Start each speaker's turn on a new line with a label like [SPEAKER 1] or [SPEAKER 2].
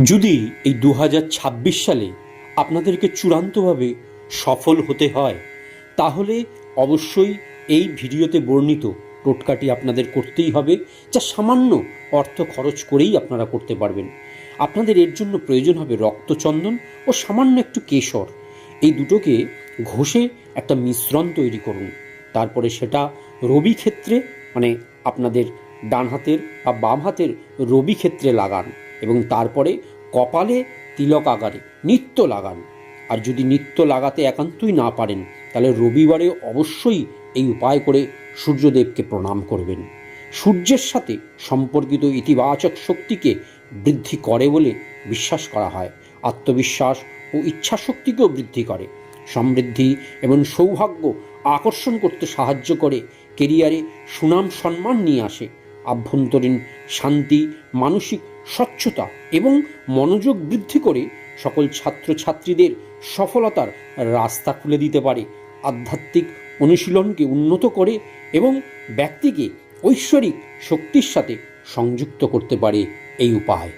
[SPEAKER 1] যদি এই দু হাজার ছাব্বিশ সালে আপনাদেরকে চূড়ান্তভাবে সফল হতে হয়, তাহলে অবশ্যই এই ভিডিওতে বর্ণিত টোটকাটি আপনাদের করতেই হবে, যা সামান্য অর্থ খরচ করেই আপনারা করতে পারবেন। আপনাদের এর জন্য প্রয়োজন হবে রক্তচন্দন ও সামান্য একটু কেশর। এই দুটোকে ঘষে একটা মিশ্রণ তৈরি করুন। তারপরে সেটা রবি ক্ষেত্রে মানে আপনাদের ডান হাতের বা বাম হাতের রবি ক্ষেত্রে লাগান। এবং তারপরে কপালে তিলক আকারে নিত্য লাগান। আর যদি নিত্য লাগাতে একান্তই না পারেন, তাহলে রবিবারে অবশ্যই এই উপায় করে সূর্যদেবকে প্রণাম করবেন। সূর্যের সাথে সম্পর্কিত ইতিবাচক শক্তিকে বৃদ্ধি করে বলে বিশ্বাস করা হয়। আত্মবিশ্বাস ও ইচ্ছাশক্তিকেও বৃদ্ধি করে। সমৃদ্ধি এবং সৌভাগ্য আকর্ষণ করতে সাহায্য করে। কেরিয়ারে সুনাম সম্মান নিয়ে আসে। আভ্যন্তরীণ শান্তি, মানসিক স্বচ্ছতা এবং মনোযোগ বৃদ্ধি করে সকল ছাত্রছাত্রীদের সফলতার রাস্তা খুলে দিতে পারে। আধ্যাত্মিক অনুশীলনকে উন্নত করে এবং ব্যক্তিকে ঐশ্বরিক শক্তির সাথে সংযুক্ত করতে পারে এই উপায়।